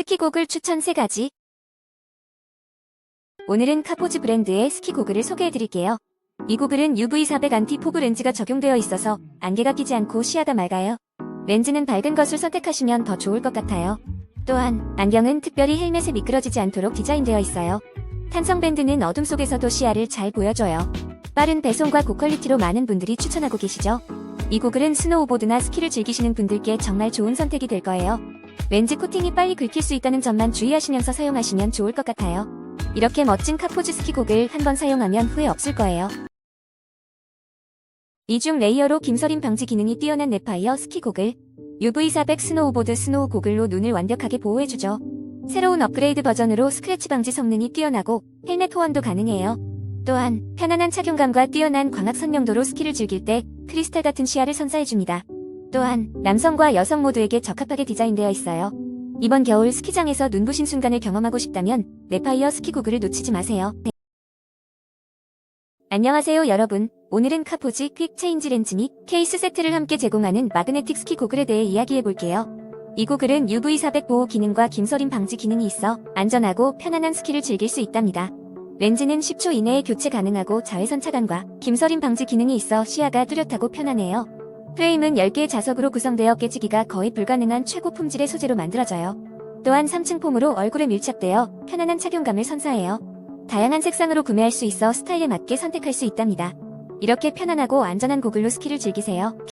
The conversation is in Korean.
스키 고글 추천 3가지. 오늘은 카포즈 브랜드의 스키 고글을 소개해드릴게요. 이 고글은 UV400 안티 포그 렌즈가 적용되어 있어서 안개가 끼지 않고 시야가 맑아요. 렌즈는 밝은 것을 선택하시면 더 좋을 것 같아요. 또한 안경은 특별히 헬멧에 미끄러지지 않도록 디자인되어 있어요. 탄성 밴드는 어둠 속에서도 시야를 잘 보여줘요. 빠른 배송과 고퀄리티로 많은 분들이 추천하고 계시죠. 이 고글은 스노우보드나 스키를 즐기시는 분들께 정말 좋은 선택이 될 거예요. 렌즈 코팅이 빨리 긁힐 수 있다는 점만 주의하시면서 사용하시면 좋을 것 같아요. 이렇게 멋진 카포즈 스키 고글 한번 사용하면 후회 없을 거예요. 이중 레이어로 김서림 방지 기능이 뛰어난 네파이어 스키 고글. UV400 스노우보드 스노우 고글로 눈을 완벽하게 보호해주죠. 새로운 업그레이드 버전으로 스크래치 방지 성능이 뛰어나고 헬멧 호환도 가능해요. 또한 편안한 착용감과 뛰어난 광학 선명도로 스키를 즐길 때 크리스탈 같은 시야를 선사해줍니다. 또한 남성과 여성 모두에게 적합하게 디자인되어 있어요. 이번 겨울 스키장에서 눈부신 순간을 경험하고 싶다면 네파이어 스키 고글을 놓치지 마세요. 안녕하세요 여러분. 오늘은 카포지 퀵 체인지 렌즈 및 케이스 세트를 함께 제공하는 마그네틱 스키 고글에 대해 이야기해 볼게요. 이 고글은 UV400 보호 기능과 김서림 방지 기능이 있어 안전하고 편안한 스키를 즐길 수 있답니다. 렌즈는 10초 이내에 교체 가능하고 자외선 차단과 김서림 방지 기능이 있어 시야가 뚜렷하고 편안해요. 프레임은 10개의 자석으로 구성되어 깨지기가 거의 불가능한 최고 품질의 소재로 만들어져요. 또한 3층 폼으로 얼굴에 밀착되어 편안한 착용감을 선사해요. 다양한 색상으로 구매할 수 있어 스타일에 맞게 선택할 수 있답니다. 이렇게 편안하고 안전한 고글로 스키를 즐기세요.